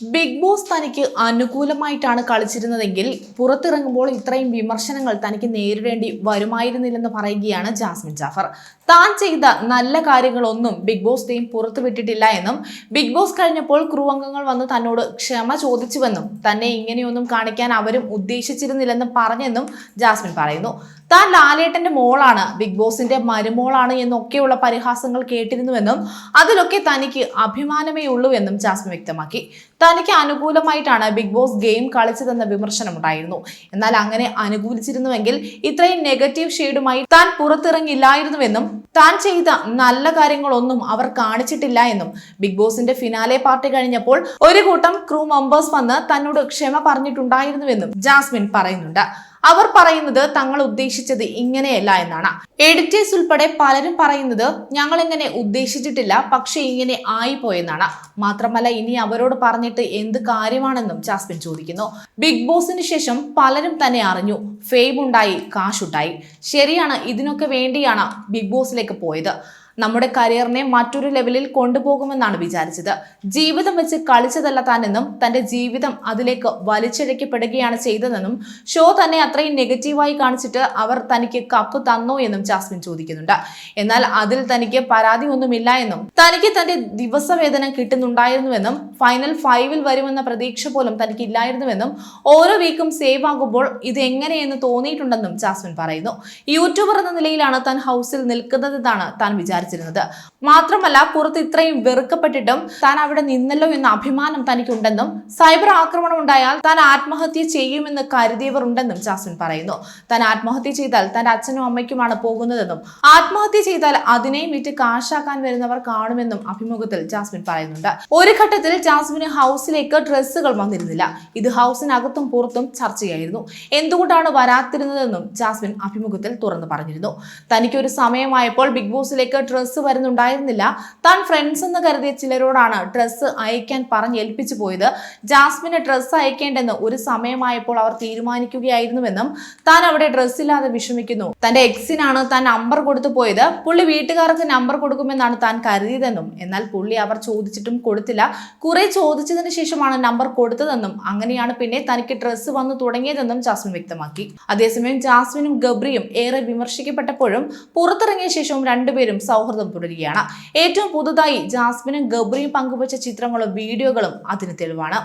Big boss തനിക്ക് അനുകൂലമായിട്ടാണ് കളിച്ചിരുന്നതെങ്കിൽ പുറത്തിറങ്ങുമ്പോൾ ഇത്രയും വിമർശനങ്ങൾ തനിക്ക് നേരിടേണ്ടി വരുമായിരുന്നില്ലെന്ന് പറയുകയാണ് ജാസ്മിൻ ജാഫർ. താൻ ചെയ്ത നല്ല കാര്യങ്ങളൊന്നും ബിഗ് ബോസ് ടീം പുറത്തുവിട്ടിട്ടില്ല എന്നും ബിഗ് ബോസ് കഴിഞ്ഞപ്പോൾ ക്രൂ അംഗങ്ങൾ വന്ന് തന്നോട് ക്ഷമ ചോദിച്ചുവെന്നും തന്നെ ഇങ്ങനെയൊന്നും കാണിക്കാൻ അവരും ഉദ്ദേശിച്ചിരുന്നില്ലെന്നും പറഞ്ഞെന്നും ജാസ്മിൻ പറയുന്നു. താൻ ലാലേട്ടന്റെ മോളാണ് ബിഗ് ബോസിന്റെ മരുമോളാണ് എന്നൊക്കെയുള്ള പരിഹാസങ്ങൾ കേട്ടിരുന്നുവെന്നും അതിലൊക്കെ തനിക്ക് അഭിമാനമേ ഉള്ളൂ എന്നും ജാസ്മിൻ വ്യക്തമാക്കി. തനിക്ക് അനുകൂലമായിട്ടാണ് ബിഗ് ബോസ് ഗെയിം കളിച്ചതെന്ന വിമർശനമുണ്ടായിരുന്നു. എന്നാൽ അങ്ങനെ അനുകൂലിച്ചിരുന്നുവെങ്കിൽ ഇത്രയും നെഗറ്റീവ് ഷെയ്ഡുമായി താൻ പുറത്തിറങ്ങില്ലായിരുന്നുവെന്നും താൻ ചെയ്ത നല്ല കാര്യങ്ങളൊന്നും അവർ കാണിച്ചിട്ടില്ല എന്നും ബിഗ് ബോസിന്റെ ഫിനാലെ പാർട്ടി കഴിഞ്ഞപ്പോൾ ഒരു കൂട്ടം ക്രൂ മെമ്പേഴ്സ് വന്ന് തന്നോട് ക്ഷമ പറഞ്ഞിട്ടുണ്ടായിരുന്നുവെന്നും ജാസ്മിൻ പറയുന്നുണ്ട്. അവർ പറയുന്നത് തങ്ങൾ ഉദ്ദേശിച്ചത് ഇങ്ങനെയല്ല എന്നാണ്. എഡിറ്റേഴ്സ് ഉൾപ്പെടെ പലരും പറയുന്നത് ഞങ്ങൾ ഇങ്ങനെ ഉദ്ദേശിച്ചിട്ടില്ല പക്ഷെ ഇങ്ങനെ ആയിപ്പോയെന്നാണ്. മാത്രമല്ല ഇനി അവരോട് പറഞ്ഞിട്ട് എന്ത് കാര്യമാണെന്നും ജാസ്മിൻ ചോദിക്കുന്നു. ബിഗ് ബോസിന് ശേഷം പലരും തന്നെ അറിഞ്ഞു ഫെയിം ഉണ്ടായി കാശുണ്ടായി. ശരിയാണ് ഇതിനൊക്കെ വേണ്ടിയാണ് ബിഗ് ബോസിലേക്ക് പോയത്. നമ്മുടെ കരിയറിനെ മറ്റൊരു ലെവലിൽ കൊണ്ടുപോകുമെന്നാണ് വിചാരിച്ചത്. ജീവിതം വെച്ച് കളിച്ചതല്ല താനെന്നും തന്റെ ജീവിതം അതിലേക്ക് വലിച്ചിഴക്കപ്പെടുകയാണ് ചെയ്തതെന്നും ഷോ തന്നെ അത്രയും നെഗറ്റീവായി കാണിച്ചിട്ട് അവർ തനിക്ക് കപ്പ് തന്നോ എന്നും ജാസ്മിൻ ചോദിക്കുന്നുണ്ട്. എന്നാൽ അതിൽ തനിക്ക് പരാതി ഒന്നുമില്ല എന്നും തനിക്ക് തന്റെ ദിവസവേതനം കിട്ടുന്നുണ്ടായിരുന്നുവെന്നും ഫൈനൽ ഫൈവിൽ വരുമെന്ന പ്രതീക്ഷ പോലും തനിക്ക് ഇല്ലായിരുന്നുവെന്നും ഓരോ വീക്കും സേവ് ആകുമ്പോൾ ഇത് എങ്ങനെയെന്ന് തോന്നിയിട്ടുണ്ടെന്നും ജാസ്മിൻ പറയുന്നു. യൂട്യൂബർ എന്ന നിലയിലാണ് താൻ ഹൗസിൽ നിൽക്കുന്നതെന്നാണ് താൻ വിചാരിച്ചിരുന്നത്. മാത്രമല്ല പുറത്ത് ഇത്രയും വെറുക്കപ്പെട്ടിട്ടും താൻ അവിടെ നിന്നല്ലോ എന്ന അഭിമാനം തനിക്കുണ്ടെന്നും സൈബർ ആക്രമണം ഉണ്ടായാൽ താൻ ആത്മഹത്യ ചെയ്യുമെന്ന് കരുതിയവർ ഉണ്ടെന്നും ജാസ്മിൻ പറയുന്നു. താൻ ആത്മഹത്യ ചെയ്താൽ തന്റെ അച്ഛനും അമ്മയ്ക്കുമാണ് പോകുന്നതെന്നും ആത്മഹത്യ ചെയ്താൽ അതിനെയും വിറ്റ് കാശാക്കാൻ വരുന്നവർ കാണുമെന്നും അഭിമുഖത്തിൽ ജാസ്മിൻ പറയുന്നുണ്ട്. ഒരു ഘട്ടത്തിൽ ജാസ്മിന് ഹൗസിലേക്ക് ഡ്രസ്സുകൾ വന്നിരുന്നില്ല. ഇത് ഹൗസിനകത്തും പുറത്തും ചർച്ചയായിരുന്നു. എന്തുകൊണ്ടാണ് വരാത്തിരുന്നതെന്നും ജാസ്മിൻ അഭിമുഖത്തിൽ തുറന്നു പറഞ്ഞിരുന്നു. തനിക്കൊരു സമയമായപ്പോൾ ബിഗ് ബോസിലേക്ക് ഡ്രസ്സ് വരുന്നുണ്ടായിരുന്നില്ല. താൻ ഫ്രണ്ട്സ് എന്ന് കരുതിയ ചിലരോടാണ് ഡ്രസ്സ് അയക്കാൻ പറഞ്ഞ് ഏൽപ്പിച്ചു പോയത്. ജാസ്മിന് ഡ്രസ്സ് അയക്കേണ്ടെന്ന് ഒരു സമയമായപ്പോൾ അവർ തീരുമാനിക്കുകയായിരുന്നുവെന്നും താൻ അവിടെ ഡ്രസ്സില്ലാതെ വിഷമിക്കുന്നു. തന്റെ എക്സിനാണ് താൻ നമ്പർ കൊടുത്തു പോയത്. പുള്ളി വീട്ടുകാർക്ക് നമ്പർ കൊടുക്കുമെന്നാണ് താൻ കരുതിയതെന്നും എന്നാൽ പുള്ളി അവർ ചോദിച്ചിട്ടും കൊടുത്തില്ല. കുറെ ചോദിച്ചതിന് ശേഷമാണ് നമ്പർ കൊടുത്തതെന്നും അങ്ങനെയാണ് പിന്നെ തനിക്ക് ഡ്രസ്സ് വന്നു തുടങ്ങിയതെന്നും ജാസ്മിൻ വ്യക്തമാക്കി. അതേസമയം ജാസ്മിനും ഗബ്രിയും ഏറെ വിമർശിക്കപ്പെട്ടപ്പോഴും പുറത്തിറങ്ങിയ ശേഷവും രണ്ടുപേരും സൗഹൃദം തുടരുകയാണ്. ഏറ്റവും പുതുതായി ജാസ്മിനും ഗബ്രിയും പങ്കുവച്ച ചിത്രങ്ങളും വീഡിയോകളും അതിന് തെളിവാണ്.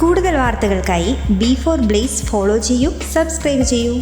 കൂടുതൽ വാർത്തകൾക്കായി ബി ഫോർ ബ്ലേസ് ഫോളോ ചെയ്യൂ സബ്സ്ക്രൈബ് ചെയ്യൂ.